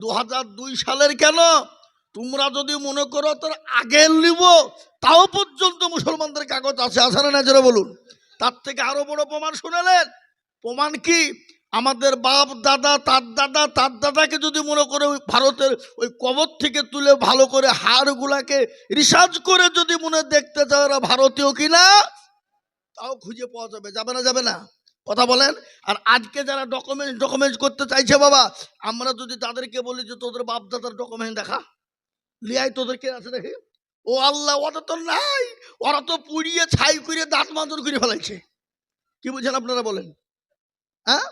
দু হাজার দুই সালের কেন? তোমরা যদি মনে করো তোর আগের নিব, তাও পর্যন্ত মুসলমানদের কাগজ আছে আছে না যারা বলুন। তার থেকে আরও বড় প্রমাণ শুনেলেন? প্রমাণ কি? আমাদের বাপ দাদা, তার দাদা, তার দাদাকে যদি মনে করে ওই ভারতের ওই কবর থেকে তুলে ভালো করে হাড়গুলাকে রিসার্চ করে যদি মনে দেখতে চায় ওরা ভারতীয় কিনা, তাও খুঁজে পাওয়া যাবে। যাবে না যাবে না? কথা বলেন? আর আজকে যারা ডকুমেন্ট ডকুমেন্ট করতে চাইছে বাবা, আমরা যদি তাদেরকে বলি যে তোদের বাপ দাদার ডকুমেন্ট দেখা। লিয়াই তোদের কে আছে দেখি? ও আল্লাহ ওটা তো নাই। ওরা তো পুড়িয়ে ছাই করে দাঁত মাদন করে ফেলাইছে। কি বুঝছেন আপনারা বলেন? হ্যাঁ?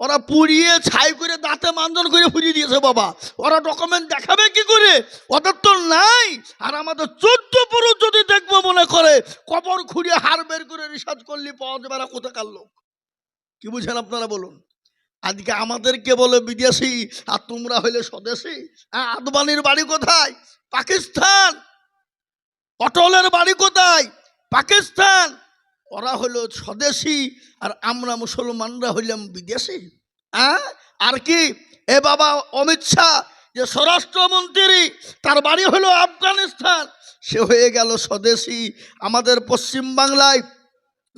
ওরা পুড়িয়ে ছাই করে দাঁতে মান্দন করে ফুরিয়ে দিয়েছে বাবা। ওরা ডকুমেন্ট দেখাবে কি করে? ওদের তো নাই। আর আমাদের চোদ্দ পুরুষ যদি দেখব মনে করে, কবর খুঁড়িয়ে হার বের করে রিসার্চ করলে পাওয়া যাবে কোথাকার লোক। কি বুঝেন আপনারা বলুন? আজকে আমাদেরকে বলে বিদেশি আর তোমরা হইলে স্বদেশি? হ্যাঁ আদবানির বাড়ি কোথায়? পাকিস্তান। অটলের বাড়ি কোথায়? পাকিস্তান। ওরা হলো স্বদেশি আর আমরা মুসলমানরা হইলাম বিদেশি। হ্যাঁ আর কি? এ বাবা অমিত শাহ, যে স্বরাষ্ট্রমন্ত্রী, তার বাড়ি হলো আফগানিস্তান। সে হয়ে গেল স্বদেশি। আমাদের পশ্চিম বাংলায়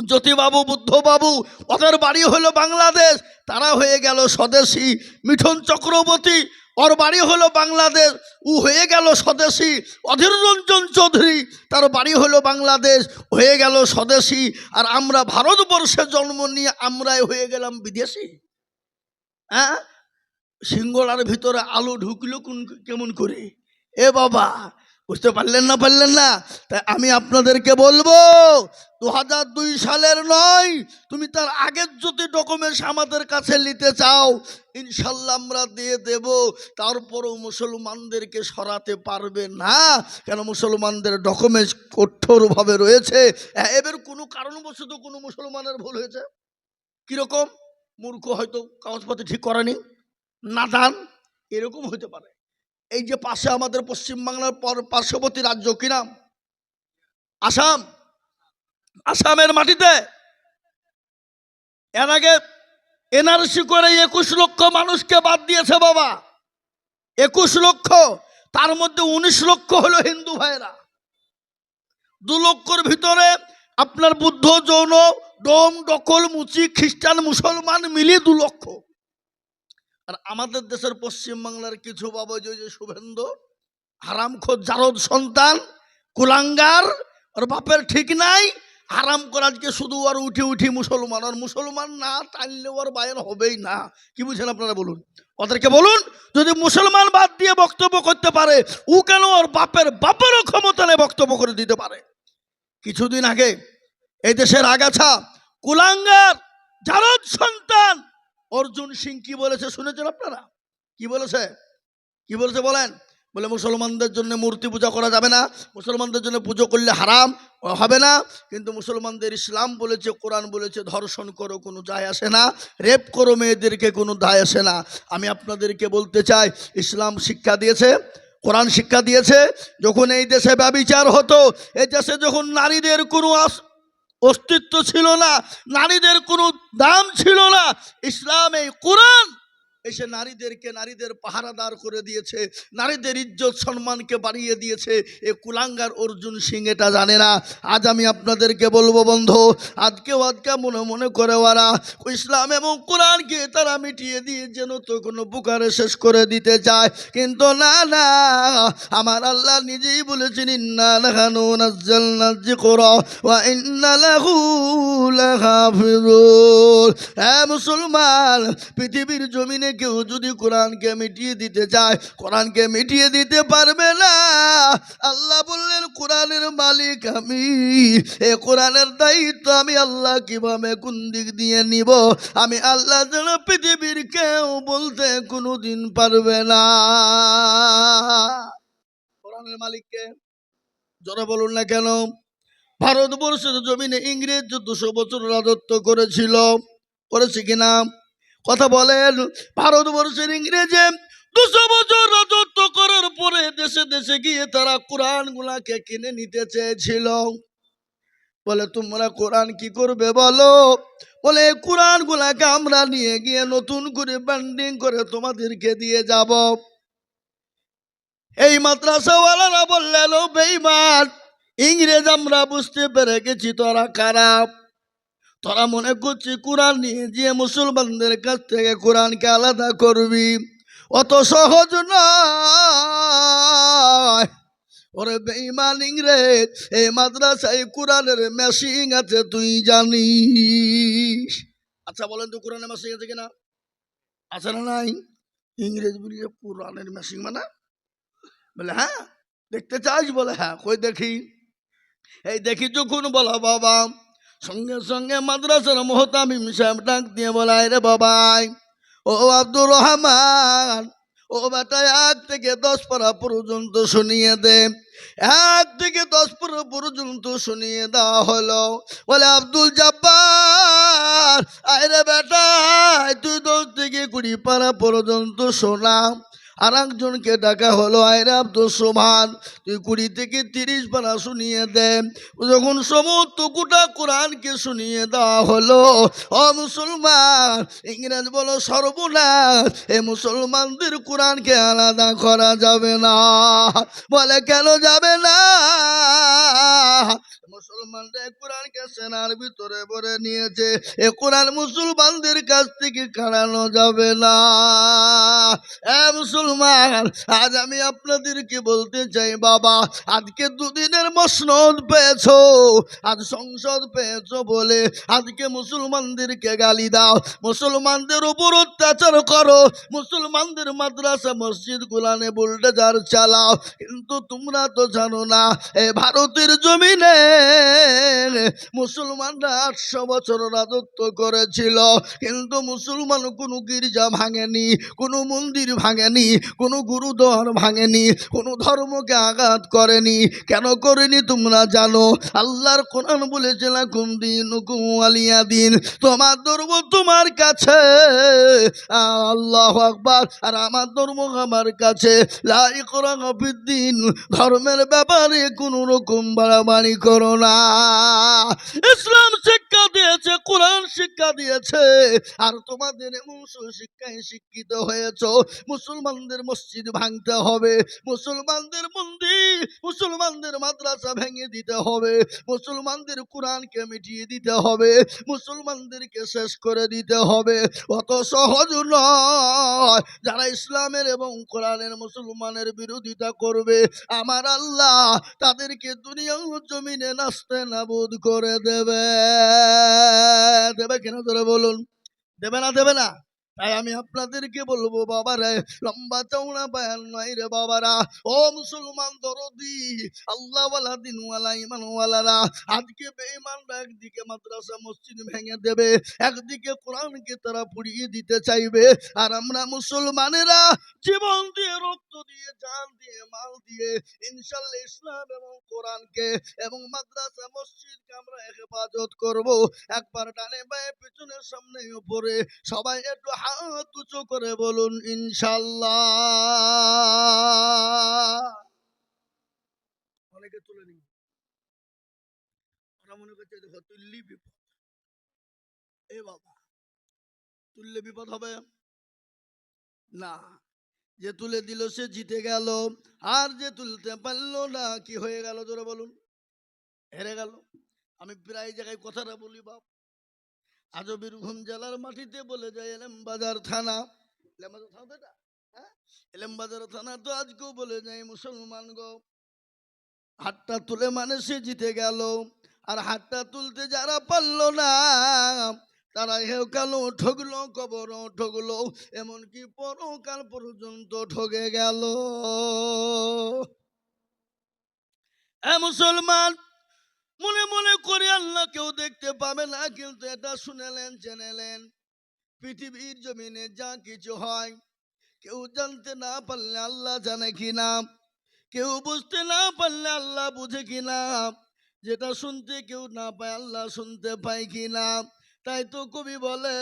জ্যোতিবাবু, বুদ্ধবাবু, ওদের বাড়ি হলো বাংলাদেশ। তারা হয়ে গেল স্বদেশি। মিঠুন চক্রবর্তী, ওর বাড়ি হলো বাংলাদেশ। ও হয়ে গেল স্বদেশী। অধীর রঞ্জন চৌধুরী, তার বাড়ি হলো বাংলাদেশ। হয়ে গেল স্বদেশী। আর আমরা ভারতবর্ষে জন্ম নিয়ে আমরাই হয়ে গেলাম বিদেশি। হ্যাঁ? সিঙ্গলার ভিতরে আলো ঢুকলো কোন, কেমন করে? এ বাবা বুঝতে পারলেন না পারলেন না? তাই আমি আপনাদেরকে বলব দু হাজার দুই সালের নয় তুমি তার আগের যদি ডকুমেন্টস আমাদের কাছে নিতে চাও ইনশাল্লাহ আমরা দিয়ে দেব। তারপরও মুসলমানদেরকে সরাতে পারবে না। কেন মুসলমানদের ডকুমেন্টস কঠোরভাবে রয়েছে? হ্যাঁ, এবার কোনো কারণবশত কোনো মুসলমানের ভুল হয়েছে। কীরকম? মূর্খ হয়তো কাগজপত্র ঠিক করেনি। নাদান এরকম হতে পারে। এই যে পাশে আমাদের পশ্চিমবাংলার পর পার্শ্ববর্তী রাজ্য কি নাম? আসাম। আসামের মাটিতে এর আগে এনআরসি করে একুশ লক্ষ মানুষকে বাদ দিয়েছে বাবা। একুশ লক্ষ, তার মধ্যে উনিশ লক্ষ হলো হিন্দু ভাইরা। দু লক্ষর ভিতরে আপনার বুদ্ধ, যৌন, ডোম, ডকল, মুচি, খ্রিস্টান, মুসলমান মিলিয়ে দু লক্ষ। আর আমাদের দেশের পশ্চিমবাংলার কিছু বাবা যে শুভেন্দু, হারামখোর জারদ সন্তান, কুলাঙ্গার, ওর বাপের ঠিক নাই, হারাম করে আজকে শুধু আর উঠে উঠি মুসলমান, আর মুসলমান না টানলে ওর বায়ন হবেই না। কি বুঝছেন আপনারা বলুন? ওদেরকে বলুন, যদি মুসলমান বাদ দিয়ে বক্তব্য করতে পারে, ও কেন ওর বাপের বাপেরও ক্ষমতা নেই বক্তব্য করে দিতে পারে? কিছুদিন আগে এই দেশের আগাছা, কুলাঙ্গার, জারদ সন্তান অর্জুন সিং কি বলেছে শুনেছেন আপনারা? কি বলেছে? কি বলেছে বলেন? বলে মুসলমানদের জন্য মূর্তি পূজা করা যাবে না, মুসলমানদের জন্য পুজো করলে হারাম, হবে না। কিন্তু মুসলমানদের ইসলাম বলেছে, কোরআন বলেছে, ধর্ষণ করো, কোনো যায় আসে না, রেপ করো মেয়েদেরকে, কোনো দায় আসে না। আমি আপনাদেরকে বলতে চাই, ইসলাম শিক্ষা দিয়েছে, কোরআন শিক্ষা দিয়েছে, যখন এই দেশে ব্যবিচার হতো, এই দেশে যখন নারীদের কোনো অস্তিত্ব ছিল না নারীদের কোনো দাম ছিল না। ইসলাম এই কোরআন এসে নারীদেরকে নারীদের পাহারাদার করে দিয়েছে, নারীদের ইজ্জত সম্মানকে বাড়িয়ে দিয়েছে। এ কুলাঙ্গার অর্জুন সিং এটা জানে না। আজ আমি আপনাদেরকে বলব, বন্ধু, আজকেও আজকে মনে মনে করে ওরা, ইসলাম এবং কোরআনকে তারা মিটিয়ে দিয়ে যেন তো কোনো বুকারে শেষ করে দিতে চায়। কিন্তু না না, আমার আল্লাহ নিজেই বলেছেন, ইন্না লাহানু নাজ্জালনা যিকরা ওয়া ইন্না লাহু হ্যাঁ মুসলমান, পৃথিবীর জমিনে কেউ যদি কোরআনকে মিটিয়ে দিতে চায়, কোরআনকে মিটিয়ে দিতে পারবে না। আল্লাহ বললেন, কোরআনের মালিক আমি। এ কোরআনের দায়িত্ব আমি আল্লাহ কীভাবে কোন দিক দিয়ে নিব? আমি আল্লাহ যেন পৃথিবীর কেউ বলতে কোনোদিন পারবে না। কোরআনের মালিককে জোরে বলুন না কেন, ভারতবর্ষের জমিনে ইংরেজ দুশো বছর রাজত্ব করেছিল। করেছে কিনা? কথা বলেন, ভারতবর্ষের ইংরেজে দুশো বছর রাজত্ব করার পরে দেশে দেশে গিয়ে তারা কোরআন গুলাকে কিনে নিতে চেয়েছিল। বলে, তোমরা কোরআন কি করবে বলো? বলে কোরআন গুলাকে আমরা নিয়ে গিয়ে নতুন করে ব্যান্ডিং করে তোমাদেরকে দিয়ে যাব। এই মাদ্রাসাওয়ালারা বললেন বেইমান ইংরেজ আমরা বুঝতে পেরে গেছি, তোরা খারাপ। তোরা মনে করছি কোরআন নিয়ে যে মুসলমানদের কাছ থেকে কোরআনকে আলাদা করবি? অত সহজ নয়। ওরে বেইমান ইংরেজ, এই মাদ্রাসায় কোরআনের মেশিং আছে, তুই জানিস। আচ্ছা বলেন তো কোরআনের মেশিং আছে কিনা? আছে না নাই? ইংরেজ বলিয়ে কোরআনের মেশিং মানে? বলে হ্যাঁ দেখতে চাস? বলে হ্যাঁ কই দেখি? এই দেখি যখন বলা, বাবা। সঙ্গে সঙ্গে মাদ্রাসার মোহতামিম সাহেব ডাক দিয়ে বলাই রে বাবাই, ও আব্দুর রহমান, ও বেটা, এক থেকে দশ পারা পর্যন্ত শুনিয়ে দে। এক থেকে দশ পারা পর্যন্ত শুনিয়ে দেওয়া হলো। বলে, আব্দুল জব্বার আরে বেটা, তুই দশ থেকে কুড়ি পারা পর্যন্ত শোনা। আর একজনকে ডাকা হলো আয়রে আব্দুল সোমান, তুই কুড়ি থেকে তিরিশ পারা শুনিয়ে দে। যখন সমস্ত গোটা কোরআনকে শুনিয়ে দেওয়া হলো অ মুসলমান, ইংরেজ বলো সর্বনাশ, এ মুসলমানদের কোরআনকে আলাদা করা যাবে না। বলে, কেন যাবে না? মুসলমানরা কোরআনকে সেনার ভিতরে ভরে নিয়েছে। এ কোরআন মুসলমানদের কাছ থেকে কাড়ানো যাবে না। এ মুসলমান, আজ আমি আপনাদেরকে বলতে চাই, বাবা, আজকে দুদিনের মসনদ পেয়েছ, আজ সংসদ পেয়েছ বলে আজকে মুসলমানদেরকে গালি দাও। মুসলমানদের উপর অত্যাচার করো, মুসলমানদের মাদ্রাসা, মসজিদ, গুলানে বুলডেজার চালাও। কিন্তু তোমরা তো জানো না, এ ভারতের জমিনে মুসলমানরা আটশো বছর রাজত্ব করেছিল, কিন্তু মুসলমান কোনো গির্জা ভাঙেনি, কোনো মন্দির ভাঙেনি, কোনো গুরুদ্বার ভাঙেনি, কোনো ধর্মকে আঘাত করেনি। কেন করেনি তোমরা জানো? আল্লাহর কোরআন বলেছে না কোন দিন আলিয়া দিন। তোমার ধর্ম তোমার কাছে। আল্লাহ আকবার, আর আমার ধর্ম আমার কাছে। লাই কোরআন দিন। ধর্মের ব্যাপারে কোনো রকম বাড়াবাড়ি করো না। ইসলাম শিক্ষা দিয়েছে, কোরআন শিক্ষা দিয়েছে, আর তোমাদের এমন শিক্ষায় শিক্ষিত হয়েছ। মুসলমানদের মসজিদ ভাঙতে হবে, মুসলমানদের মন্দির, মুসলমানদের মাদ্রাসা ভেঙে দিতে হবে, মুসলমানদের কোরআনকে মিটিয়ে দিতে হবে, মুসলমানদেরকে শেষ করে দিতে হবে। অত সহজ নয়। যারা ইসলামের এবং কোরআনের মুসলমানের বিরোধিতা করবে, আমার আল্লাহ তাদেরকে দুনিয়া জমিনে নাস্তে নাবুদ করে দেবে। দেবে কেন? ধরে বলুন। দেবে না? দেবে না? তাই আমি আপনাদেরকে বলব, বাবারা, লম্বা চৌড়া বায়ান নয় রে বাবারা। ও মুসলমান দরদি, আল্লাহওয়ালা, দিনওয়ালা ইমানওয়ালারা আজকে বেঈমানরা একদিকে মাদ্রাসা, মসজিদ ভেঙে দেবে, একদিকে কোরআনকে তারা পুড়িয়ে দিতে চাইবে। আর আমরা মুসলমানেরা জীবন দিয়ে, রক্ত দিয়ে, জান দিয়ে, মাল দিয়ে, ইনশাল্লাহ ইসলাম এবং কোরআনকে এবং মাদ্রাসা, মসজিদকে আমরা হেফাজত করব। একবার ডানে বায়ে, পেছনে সামনে, উপরে সবাই একটু হাত উঁচু করে বলুন, ইনশাল্লাহ। অনেকে তুলে মনে দেখো তুললি বিপদ। এ বাবা, তুললে বিপদ হবে? না, যে তুলে দিল সে জিতে গেল। আর যে তুলতে পারল না, কি হয়ে গেল? জোরে বলুন। হেরে গেল। আমি প্রায় জায়গায় কথাটা বলি, বাপ। আজও বীরভূম জেলার মাটিতে বলে যায় এলেম বাজার থানা। এলেম বাজার থানা এটা? হ্যাঁ? এলেম বাজার থানা তো আজকেও বলে যায় মুসলমান গো। হাতটা তুলে মানে সে জিতে গেল, আর হাতটা তুলতে যারা পারল না, তারা হেউ কালো ঠগলো কবর ঠগলো, এমনকি পরকাল পর্যন্ত ঠগে গেল। এ মুসলমান মনে মনে করে আল্লাহ কেউ দেখতে পাবে না, কিন্তু এটা শুনেলেন, জেনেলেন। পৃথিবীর জমিনে যা কিছু হয়, কেউ জানতে না পারলে আল্লাহ জানে কিনা। কেউ বুঝতে না পারলে আল্লাহ বুঝে কিনা। যেটা শুনতে কেউ না পায়, আল্লাহ শুনতে পায় কিনা। তাই তো কবি বলে,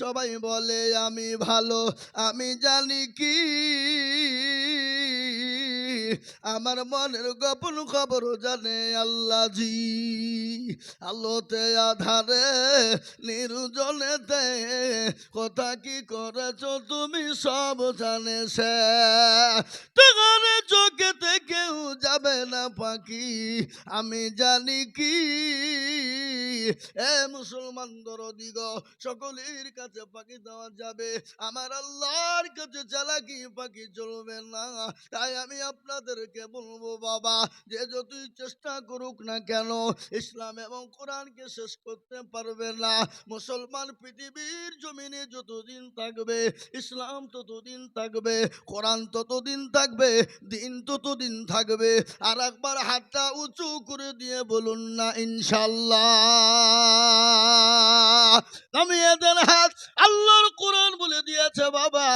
সবাই বলে, আমি ভালো, আমি জানি কি। আমার মনের গোপন খবর জানে আল্লাহ জি আলোতে, আধারে, নির্জনেতে, কথা কি করেছ তুমি সব জানে সে। তোমার চোখেতে কেউ যাবে না পাখি আমি জানি কি। এ মুসলমান দরদিগ সকলের কাছে পাখি দেওয়া যাবে। আমার আল্লাহর কাছে চালাকি পাখি চলবে না। তাই আমি আপনাদেরকে বলব, বাবা, যে যতই চেষ্টা করুক না কেন, ইসলাম এবং কোরআনকে শেষ করতে পারবে না। মুসলমান পৃথিবীর জমিনে যতদিন থাকবে, ইসলাম ততদিন থাকবে, কোরআন ততদিন থাকবে, দিন ততদিন থাকবে। আর একবার হাতটা উঁচু করে দিয়ে বলুন না, ইনশাল্লাহ। আমি দেন হাত। আল্লাহর কোরআন বলে দিয়েছে, বাবা।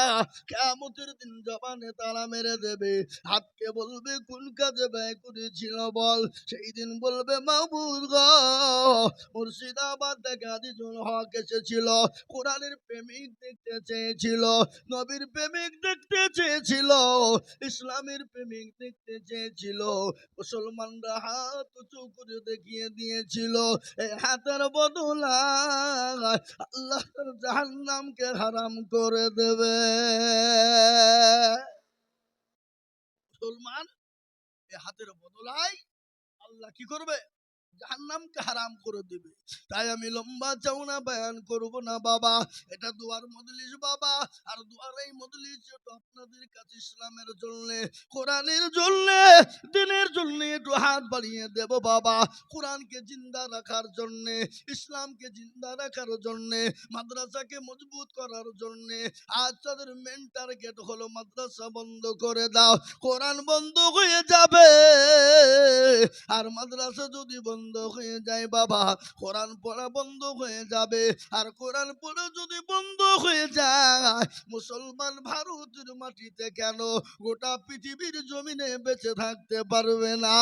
কেমতের দিন জবানে তারা মেরে দেবে। হাতকে বলবে, কোন কাজে ব্যয় করেছিল বল। সেই দিন বলবে মাহবুদ গ, মুর্শিদাবাদ থেকে আদিজুল হক এসেছিল। কোরআনের প্রেমিক দেখতে চেয়েছিল, নবীর প্রেমিক দেখতে চেয়েছিল, ইসলামের প্রেমিক দেখতে চেয়েছিল। মুসলমানরা হাত উঁচু করে দেখিয়ে দিয়েছিল এই হাতের বদলায় আল্লাহ জাহান্নামকে হারাম করে দেবে। মুসলমান এ হাতের বদলায় আল্লাহ কি করবে? জাহান্নামকে হারাম করে দিবে। তাই আমি লম্বা চাওনা বয়ান করব না বাবা। এটা দুয়ার বাবা। আর দুয়ার এই যেটা আপনাদের কাছে ইসলামের জন্য, কোরআনের জন্য, দিনের জন্য একটু হাত বাড়িয়ে দেব বাবা। কোরআনকে জিন্দা রাখার জন্য, ইসলামকে জিন্দা রাখার জন্য, মাদ্রাসাকে মজবুত করার জন্য, আজ তাদের মেন টার্গেট হলো মাদ্রাসা বন্ধ করে দাও। কোরআন বন্ধ হয়ে যাবে। আর মাদ্রাসা যদি বন্ধ হয়ে যায় বাবা। কোরআন পড়া বন্ধ হয়ে যাবে। আর কোরআন পড়া যদি বন্ধ হয়ে যায়, মুসলমান ভারতের মাটিতে কেন গোটা পৃথিবীর জমিনে বেঁচে থাকতে পারবে না?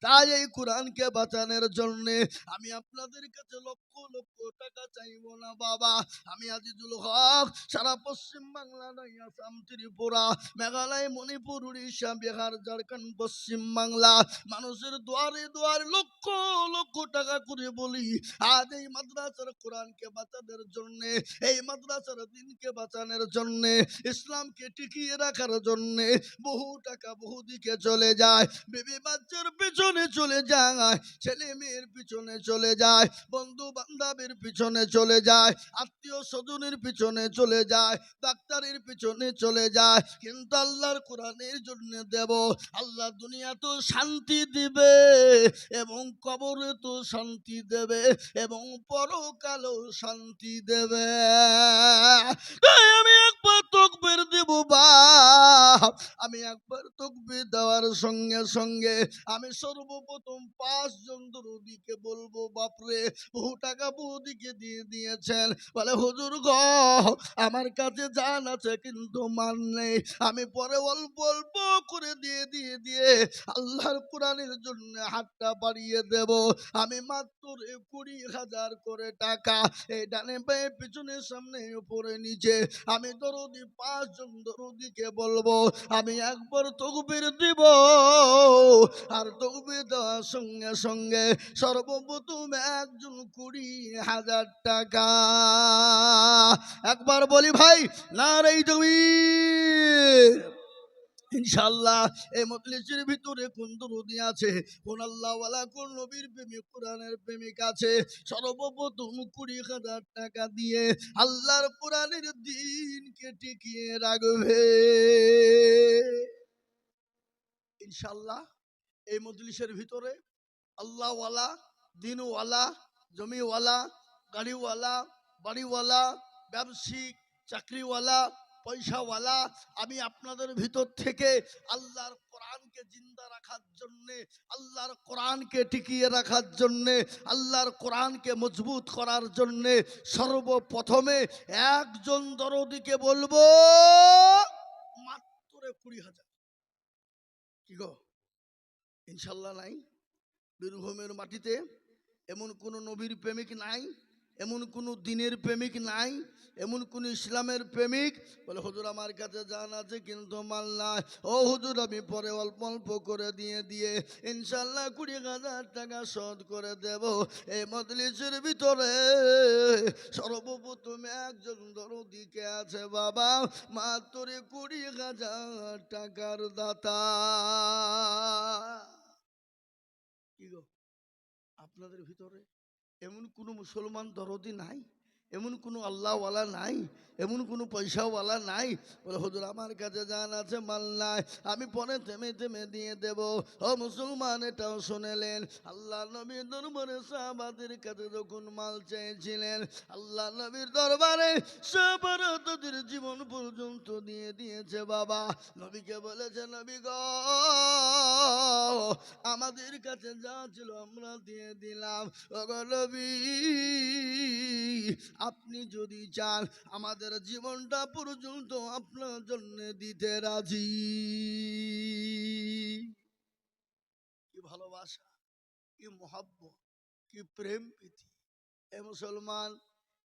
তাই এই কোরআনকে বাঁচানোর জন্য আমি আপনাদের কাছে লক্ষ লক্ষ টাকা চাইব না বাবা। আমি আজিজুল হক, সারা পশ্চিম বাংলা নয়, আসাম, ত্রিপুরা, মেঘালয়, মণিপুর, উড়িষ্যা, বিহার, ঝাড়খণ্ড, পশ্চিম বাংলা। মানুষের দুয়ারে দুয়ারে লক্ষ লক্ষ টাকা করে বলি, আজ এই মাদ্রাসার কোরআনকে বাঁচানোর জন্য, এই মাদ্রাসার দিনকে বাঁচানোর জন্য, ইসলামকে টিকিয়ে রাখার জন্য বহু টাকা বহু দিকে চলে যায়। বেবি বাচ্চার পিছনে চলে যায়, ছেলে মেয়ের পিছনে চলে যায়, বন্ধু বান্ধবের পিছনে চলে যায়, আত্মীয় স্বজনের পিছনে চলে যায়, ডাক্তারের পিছনে চলে যায়। কিন্তু আল্লাহর কোরআনের জন্য দেব, আল্লাহ দুনিয়া তো শান্তি দিবে এবং কবরে তো শান্তি দেবে এবং পরকালও শান্তি দেবে। আমি একবার তকবির দেব বাপ। আমি একবার তকবির দেওয়ার সঙ্গে সঙ্গে আমি সর্বপ্রথম পাঁচজন দরদিকে বলব, বাপরে, বহু টাকা বৌদিকে দিয়ে দিয়েছেন। বলে, হুজুর গ, আমার কাছে জান আছে কিন্তু মান নেই। আমি পরে অল্প অল্প করে দিয়ে দিয়ে দিয়ে আল্লাহর কোরআনের জন্য হাতটা বাড়িয়ে দেব। আমি মাত্র কুড়ি হাজার করে টাকা এই ডানে পায়ে পিছনে সামনে উপরে নিচে। আমি দরদি পাঁচজন দরদিকে বলব, আমি একবার তকবির দিব। আর তকবির দেওয়ার সঙ্গে সঙ্গে সর্বপ্রথম একজন কুড়ি হাজার টাকা। একবার বলি ভাই না রে তকবীর। ইনশাল্লাহ এই মজলিসের ভিতরে কোন দরদি আছে, কোন আল্লাহওয়ালা, কোন নবীর প্রেমিক, কোরআনের প্রেমিক আছে। সর্বপ্রথম কুড়ি হাজার টাকা দিয়ে আল্লাহর কোরআনের দিনকে টিকিয়ে রাখবে। ইনশাল্লাহ এই মজলিসের ভিতরে আল্লাহওয়ালা, দিনওয়ালা, জমিওয়ালা, গাড়িওয়ালা, বাড়িওয়ালা, ব্যবসায়িক, চাকরিওয়ালা পয়সাওয়ালা, আমি আপনাদের ভিতর থেকে আল্লাহর কোরআনকে জিন্দা রাখার জন্যে, আল্লাহর কোরআনকে টিকিয়ে রাখার জন্যে, আল্লাহর কোরআনকে মজবুত করার জন্যে সর্বপ্রথমে একজন দরদিকে বলব মাত্র কুড়ি হাজার। কি গো? ইনশাল্লাহ নাই। বীরভূমের মাটিতে এমন কোনো নবীর প্রেমিক নাই। এমন কোনো দিনের প্রেমিক নাই, এমন কোন ইসলামের প্রেমিক। বলে, হুজুর, আমার কাছে জান আছে, কিন্তু মাল নাই। ও হুজুর, আমি পরে অল্প অল্প করে দিয়ে দিয়ে ইনশাল্লাহ কুড়ি হাজার টাকা শোধ করে দেব এই মজলিসের ভিতরে। সর্বপ্রথম একজন দরদিকে আছে বাবা, মাত্র কুড়ি হাজার টাকার দাতা। কি গো, আপনাদের ভিতরে এমন কোনো মুসলমান দরদি নাই। এমন কোনো আল্লাহওয়ালা নাই, এমন কোনো পয়সাওয়ালা নাই। বলে, হুজুর, আমার কাছে জান আছে, মাল নাই, আমি পরে থেমে থেমে দিয়ে দেব। ও মুসলমান, এটাও শুনেলেন। আল্লাহ নবীর দরবারে সাহাবাদের কাছে যখন মাল চেয়েছিলেন, আল্লাহ নবীর দরবারে সাহাবারা তাদের জীবন পর্যন্ত দিয়ে দিয়েছে বাবা। নবীকে বলেছে, নবী গো, আমাদের কাছে যা ছিল আমরা দিয়ে দিলাম। নবী আপনি যদি চান আমাদের জীবনটা পর্যন্ত আপনার জন্য দিতে রাজি। কি ভালোবাসা, কি মহাব্বত, কি প্রেম প্রীতি। এ মুসলমান,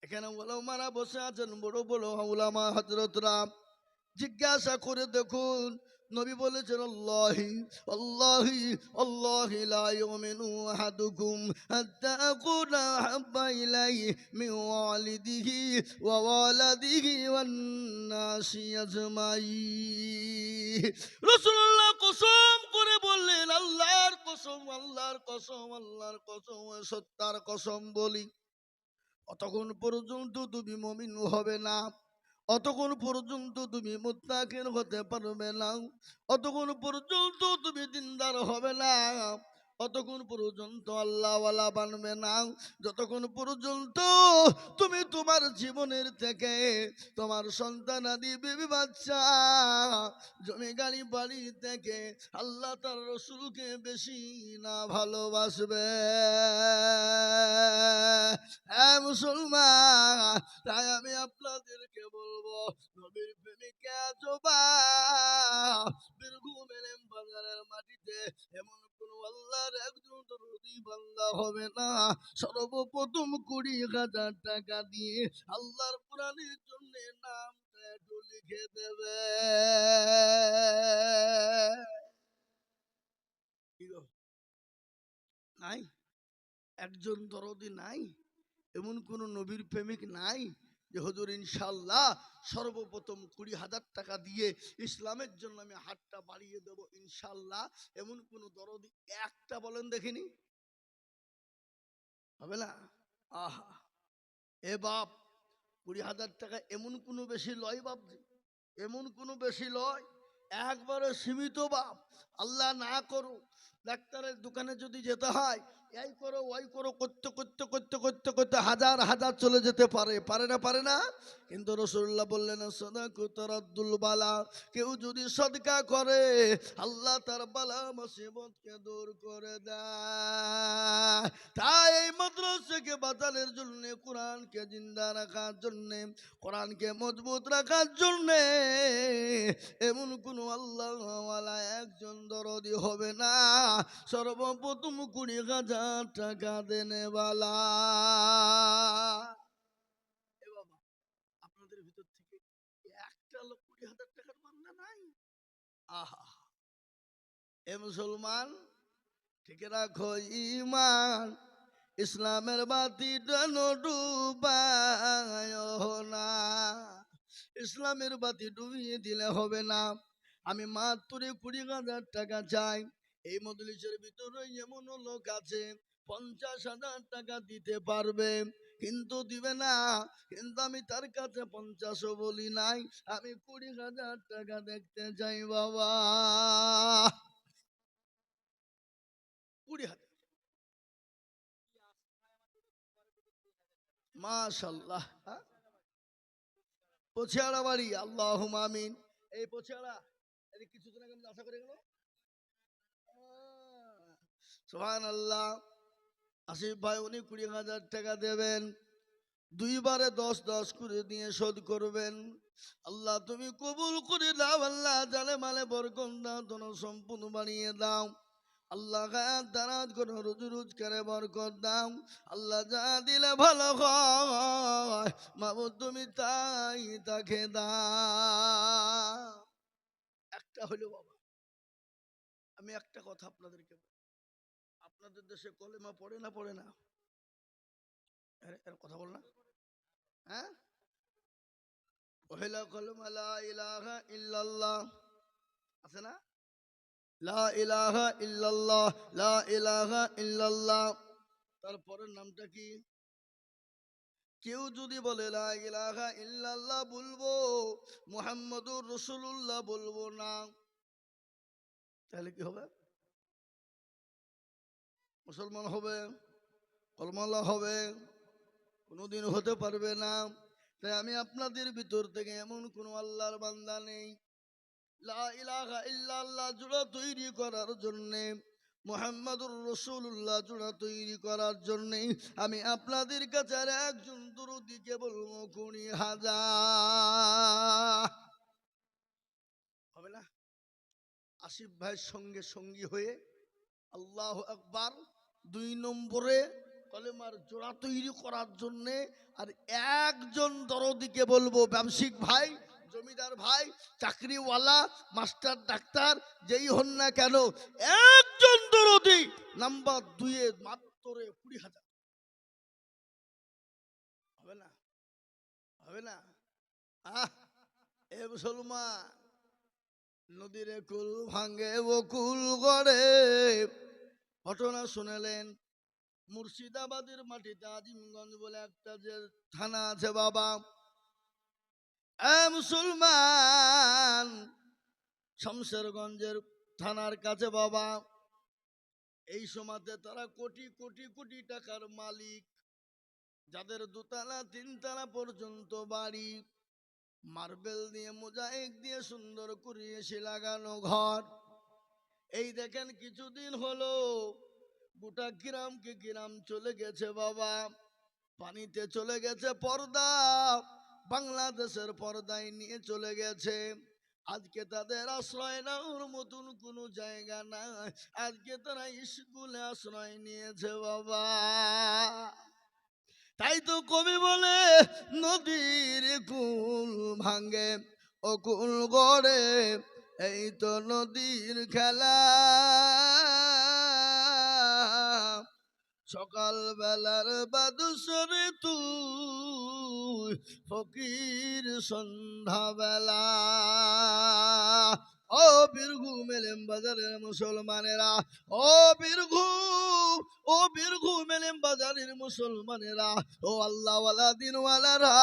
এখানে ওলামারা বসে আছেন, বড় বড় ওলামা হজরতরা জিজ্ঞাসা করে দেখুন নবী বলেছেন, আল্লাহি আল্লাহি আল্লাহি লা ইউমিনু আহাদুকুম হাত্তা আকুনা হাব্বা ইলাইহি মিন ওয়ালিদিহি ওয়া ওয়ালাদিহি ওয়ান নাসি আজমাইন। রাসূলুল্লাহ কসম করে বললেন, আল্লাহর কসম আল্লাহর কসম আল্লাহর কসম সত্তার কসম বলি। অতক্ষণ পর্যন্ত তুমি মমিন হবে না। অতক্ষণ পর্যন্ত তুমি মুত্তাকিন হতে পারবে না। অতক্ষণ পর্যন্ত তুমি দিনদার হবে না। অতক্ষণ পর্যন্ত আল্লাহওয়ালা বানবে না। যতক্ষণ পর্যন্ত তুমি তোমার জীবনের থেকে তোমার সন্তান আদি বেবি বাচ্চা জমি গাড়ি বাড়ি থেকে আল্লাহ তার রসুলকে বেশি না ভালোবাসবে। মুসলমান। তাই আমি আপনাদেরকে বলব, নবীর প্রেমিকা জোবা। বীরভূম বাজারের মাটিতে এমন কোন আল্লাহর একজন দরদি বান্দা হবে না। সর্বপ্রথম কুড়ি হাজার টাকা দিয়ে আল্লাহর কোরআনের জন্য একটু লিখে দেবে। নাই। একজন দরদি নাই। এমন কোন নবীর প্রেমিক নাই যে হজুর ইনশাল্লাহ সর্বপ্রথম কুড়ি হাজার টাকা দিয়ে ইসলামের জন্য আমি হাতটা বাড়িয়ে দেব ইনশাল্লাহ এমন কোন দরদি একটা বলেন দেখিনি? হবে না? আহা! এ বাপ, কুড়ি হাজার টাকা এমন কোনো বেশি লয় বাপ এমন কোনো বেশি লয়? একবারে সীমিত বাপ। আল্লাহ না করো ডাক্তারের দোকানে যদি যেতে হয় এই করো, ওই করো, করতে করতে করতে করতে করতে হাজার হাজার চলে যেতে পারে। পারে না পারে না? কিন্তু রসুল্লাহ বললেন সদাকুতরাদ্দুল বালা। কেউ যদি সদকা করে, আল্লাহ তার বালা মুসিবতকে দূর করে দেয়। তাই এই মাদ্রাসাকে বাতালের জন্য, কোরআনকে জিন্দা রাখার জন্যে, কোরআনকে মজবুত রাখার জন্যে এমন কোনো আল্লাহওয়ালা একজন দরদি হবে না। সর্বপ্রথম কুড়ি হাজার টাকা দেনেওয়ালা এ আপনাদের ভিতর থেকে একটা লোক কুড়ি হাজার টাকার বান্দা নাই? আহা। এ মুসলমান, ঠিক রাখো ইমান ইসলামের বাতি ডুবায় না। ইসলামের বাতি ডুবিয়ে দিলে হবে না। আমি মাত্র কুড়ি হাজার টাকা চাই। এই মজলিসের ভিতরে এমন লোক আছে, পঞ্চাশ হাজার টাকা দিতে পারবে, কিন্তু দিবে না। কিন্তু আমি তার কাছে পঞ্চাশও বলি নাই, আমি কুড়ি হাজার টাকা দেখতে চাই বাবা। কুড়ি হাজার। মাশাল্লাহ হ্যাঁ? পছিয়াড়া বাড়ি আল্লাহ আমিন। এই পছিয়াড়া এই কিছুদিন আগে আশা করে গেল সোহান আল্লাহ আসিফ ভাই, উনি কুড়ি হাজার টাকা দেবেন। দুইবারে দশ দশ করে দিয়ে শোধ করবেন। আল্লাহ, তুমি কবুল করে দাও। আল্লাহ জালে মালে বরকন দাও তোর সম্পূর্ণ বানিয়ে দাও। আল্লাহ দারাজ করে রুজি রোজগারে বরকত দাও। আল্লাহ, যা দিলে ভালো হয়, মাবুদ তুমি তাই তাকে দাও। একটা হলো বাবা। আমি একটা কথা আপনাদেরকে। আপনাদের দেশে কলেমা পড়ে না পড়ে না? কথা বল না। হ্যাঁ? পহেলা কলেমা লা ইলাহা ইল্লাল্লাহ। আছে না? লা ইলাহা ইল্লাল্লাহ, লা ইলাহা ইল্লাল্লাহ। তারপরের নামটা কি? কেউ যদি বলে লা ইলাহা ইল্লাল্লাহ বলব, মুহাম্মদুর রসুল্লাহ বলব না, তাহলে কি হবে? মুসলমান হবে কলমাল্লা হবে, কোনোদিন হতে পারবে না। তাই আমি আপনাদের ভিতর থেকে এমন কোন আল্লাহর বান্দা নেই। তৈরি করার জন্যে, মোহাম্মদুর তৈরি করার আমি আপনাদের কাছে আর একজন দুরুদিকে বলব কুড়ি হাজার। হবে না? আসিফ ভাইয়ের সঙ্গে সঙ্গী হয়ে আল্লাহ আকবার দুই নম্বরে কলেমার জোড়া তৈরি করার জন্যে আর একজন দরদিকে বলব, ব্যবসায়িক ভাই, জমিদার ভাই, চাকরিওয়ালা, মাস্টার, ডাক্তার, যেই হন না কেন, একজন দরদি নাম্বার দুয়ে মাত্র কুড়ি হাজার। হবে না? হবে না? আহ, এ মুসলমান, নদীর কুল ভাঙ্গে বকুল গড়ে ঘটনা শুনেলেন। মুর্শিদাবাদের মাটিতে আজিমগঞ্জ বলে একটা যে থানা আছে বাবা। মুসলমান, শমশেরগঞ্জের থানার কাছে বাবা। এই সময়তে তারা কোটি কোটি কোটি টাকার মালিক। যাদের দুতলা, তিনতলা পর্যন্ত বাড়ি। মার্বেল দিয়ে, মোজাইক দিয়ে সুন্দর করে এসে লাগানো ঘর। এই দেখেন কিছুদিন হলো গোটা গ্রামকে গ্রাম চলে গেছে বাবা। পানিতে চলে গেছে পর্দা, বাংলাদেশের পর্দায় নিয়ে চলে গেছে। আজকে তাদের আশ্রয় নেওয়ার মতন কোনো জায়গা নাই। আজকে তারা স্কুলে আশ্রয় নিয়েছে বাবা। তাই তো কবি বলে, নদীর কুল ভাঙ্গে অকুল গড়ে এই তো নদীর খেলা। সকাল বেলার বাদুসরে তুই ফকির সন্ধ্যা বেলা ও বীরঘু মেলেম বাজারের মুসলমানেরা, ও বীরঘু ও বীরঘু মেলেম বাজারের মুসলমানেরা, ও আল্লাহওয়ালা দিনওয়ালারা,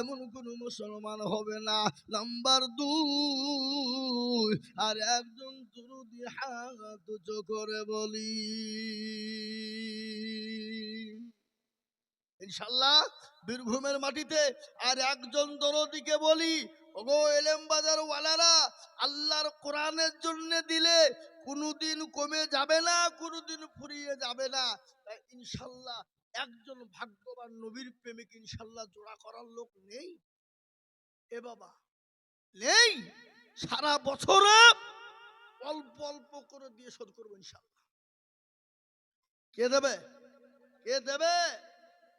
এমন কোন মুসলমান হবে না। নাম্বার দুই, আর একজন দুরুদি হাত করে বলি। ইনশাল্লাহ বীরভূমের মাটিতে আর একজন দরদিকে বলি। ওগো এলেম বাজার ওয়ালারা আল্লাহর কোরআনের জন্য দিলে কোনোদিন কমে যাবে না, কোনোদিন ফুরিয়ে যাবে না। ইনশাল্লাহ একজন ভাগ্যবান নবীর প্রেমিক ইনশাল্লাহ জোড়া করার লোক নেই। এ বাবা, নেই। সারা বছরে অল্প অল্প করে দিয়ে শোধ করব ইনশাল্লাহ। কে দেবে? কে দেবে?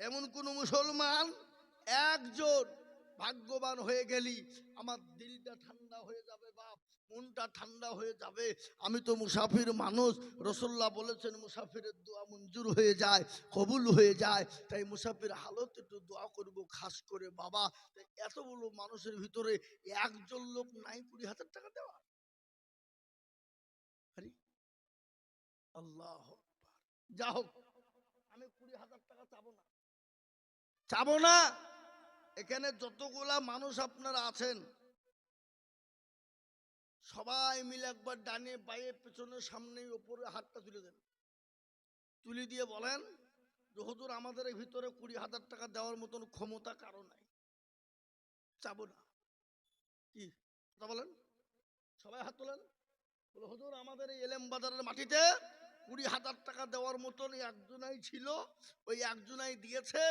এমন কোন মুসলমান, একজন ভাগ্যবান হয়ে গেলি। আমার দিলটা ঠান্ডা হয়ে যাবে বাপ, মনটা ঠান্ডা হয়ে যাবে। আমি তো মুসাফির মানুষ। রসল্লাহ বলেছেন, মুসাফিরের দোয়া মঞ্জুর হয়ে যায়, কবুল হয়ে যায়। তাই মুসাফির হালত একটু দোয়া করব খাস করে, বাবা। তাই এত বড় মানুষের ভিতরে একজন লোক নাই কুড়ি হাজার টাকা দেওয়া। আল্লাহ যা হোক আমি কুড়ি হাজার টাকা চাবো না। চাবো না? এখানে যতগুলা মানুষ আপনারা আছেন, সবাই মিলে একবার ডানে বাইরে পেছনে সামনে ওপরে হাতটা তুলে দেন। তুলে দিয়ে বলেন যে, হুজুর, আমাদের ভিতরে কুড়ি হাজার টাকা দেওয়ার মতন ক্ষমতা কারও নাই। চাবো না। কি? কথা বলেন? সবাই হাত তোলেন? হুজুর, আমাদের এই এলেম বাজারের মাটিতে কুড়ি হাজার টাকা দেওয়ার মতন একজনাই ছিল, ওই একজনাই দিয়েছে,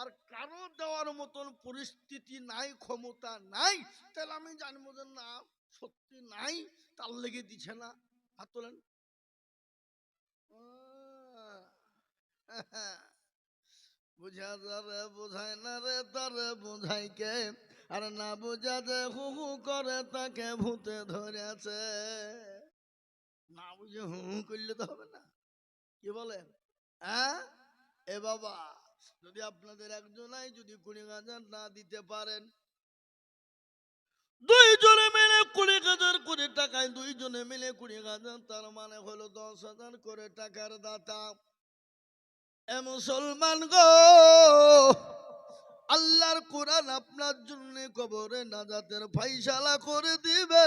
আর কারও দেওয়ার মতন পরিস্থিতি নাই, ক্ষমতা নাই, তাহলে আমি জানব যে না, সত্যি নাই, তার লেগে দিছে না। হাত তোলেন। বুঝা যারে বোঝায় না রে তারে বোঝাই কে? আর না বুঝা যে হু হু করে তাকে ভূতে ধরেছে। না বুঝে হু হু করলে তো হবে না। কি বলেন? হ্যাঁ? এ বাবা, যদি আপনাদের একজনাই যদি কুড়ি হাজার না দিতে পারেন। দুইজনে মিলে কুড়ি হাজার করে টাকায় দুইজনে মিলে কুড়ি হাজার তার মানে হলো দশ হাজার করে টাকার দাতা। এ মুসলমান গো, আল্লাহর কোরআন আপনার জন্য কবরে নাজাতের ফাইসালা করে দিবে।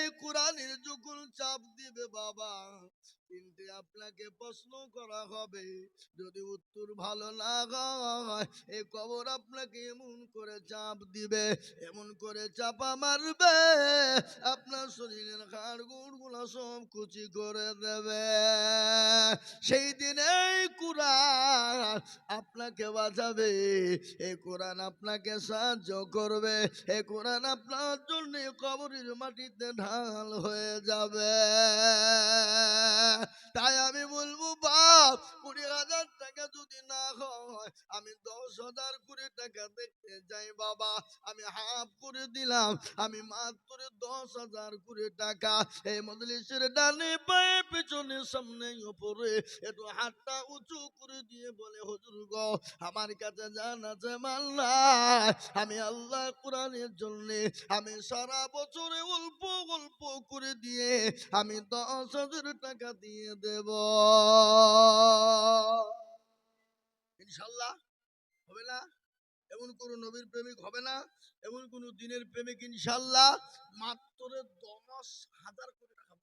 এই কোরআনের যখন চাপ দিবে বাবা। তিনটে আপনাকে প্রশ্ন করা হবে। যদি উত্তর ভালো না হয় এই কবর আপনাকে এমন করে চাপ দিবে, এমন করে চাপা মারবে, আপনার শরীরের হাড় গুড়গুলো সব কুচি করে দেবে। সেই দিনে এই কোরআন আপনাকে বাঁচাবে এই কোরআন আপনাকে সাহায্য করবে এই কোরআন আপনার জন্য কবরের মাটিতে ঢাল হয়ে যাবে। তাই আমি বলব, বাপ, কুড়ি হাজার টাকা যদি না হয়, আমি দশ হাজার কুড়ি টাকা দেখতে যাই, বাবা। আমি হাফ করে দিলাম, আমি মাত্র দশ হাজার কুড়ি টাকা। এই মজলিসের ডানে পায়ে, পেছনে, সামনে উপরে একটু হাতটা উঁচু করে দিয়ে বলে, হুজুর গো, আমার কাছে জান আছে মাল্লা আমি আল্লাহ কোরআনের জন্য, আমি সারা বছরে অল্প অল্প করে দিয়ে, আমি দশ হাজার টাকা দিয়ে দেব। ইনশাল্লাহ হবে না। এমন কোন নবীর প্রেমিক হবে না। এমন কোন দিনের প্রেমিক ইনশাল্লাহ মাত্র দশ হাজার করে টাকা।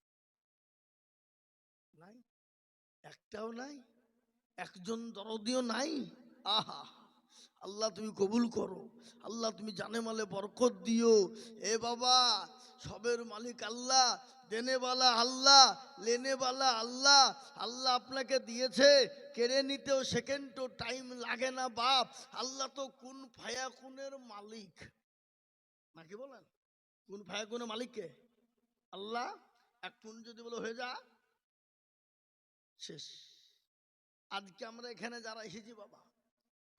নাই? একটাও নাই? একজন দরদিও নাই? আহা! আল্লাহ তুমি কবুল করো। আল্লাহ তুমি জানে মালে বরকত দিও। এ বাবা সবের মালিক আল্লাহ দেনেওয়ালা আল্লাহ লেনেওয়ালা আল্লাহ। আল্লাহ আপনাকে দিয়েছে, কেড়ে নিতেও সেকেন্ডও টাইম লাগে না বাপ। আল্লাহ তো কোন ফায়া কুনের মালিক? নাকি বলেন, কোন ফায়া কুনের মালিককে আল্লাহ, এক কোন যদি বলে, হয়ে যা। শেষ। আজকে আমরা এখানে যারা এসেছি বাবা,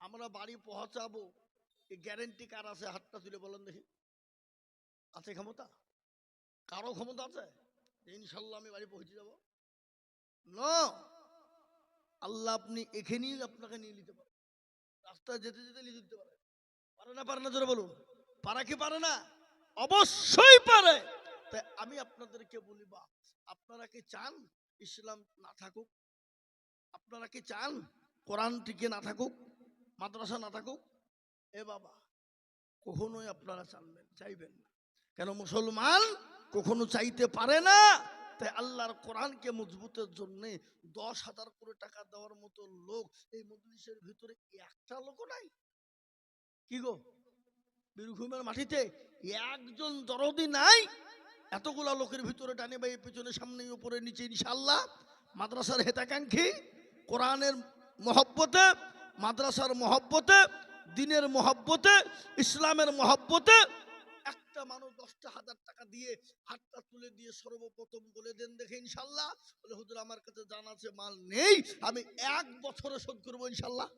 আমরা বাড়ি পৌঁছাবো। গ্যারেন্টি কার আছে? হাতটা তুলে বলেন দেখি। আছে ক্ষমতা? কারও ক্ষমতা আছে? ইনশাল্লাহ আমি বাড়ি পৌঁছে যাব। ন! আল্লাহ আপনি এখানেই আপনাকে নিয়ে নিতে পারেন। রাস্তায় যেতে যেতে নিয়ে দিতে পারে পারে না পারে না, জোরে বলুন। পারা কি পারে না? অবশ্যই পারে! তাই আমি আপনাদেরকে বলি বা আপনারা কি চান ইসলাম না থাকুক? আপনারা কি চান কোরআন টিকে না থাকুক? মাদ্রাসা না থাকুক? এ বাবা, কখনোই আপনারা চানবেন, চাইবেন না। কেন, মুসলমান কখনো চাইতে পারে না। তাই আল্লাহর কোরআনকে মজবুতের জন্য দশ হাজার করে টাকা দেওয়ার মতো লোক এই মজলিসের ভিতরে একটা লোকও নাই। কি গো? বীরভূমের মাটিতে একজন দরদি নাই? এতগুলা লোকের ভিতরে ডানে বাই পেছনে সামনে, উপরে নিচে ইনশাল্লাহ মাদ্রাসার হেতাকাঙ্ক্ষী, কোরআনের মহব্বতে, মাদ্রাসার মহব্বতে, দিনের মহব্বতে, ইসলামের মহব্বতে একটা মানুষ দশটা হাজার টাকা দিয়ে হাতটা তুলে দিয়ে সর্বপ্রথম বলে দেন দেখে ইনশাল্লাহ। বলে, হুজুর, আমার কাছে জানা আছে, মাল নেই। আমি এক বছরে শোধ করব ইনশাল্লাহ।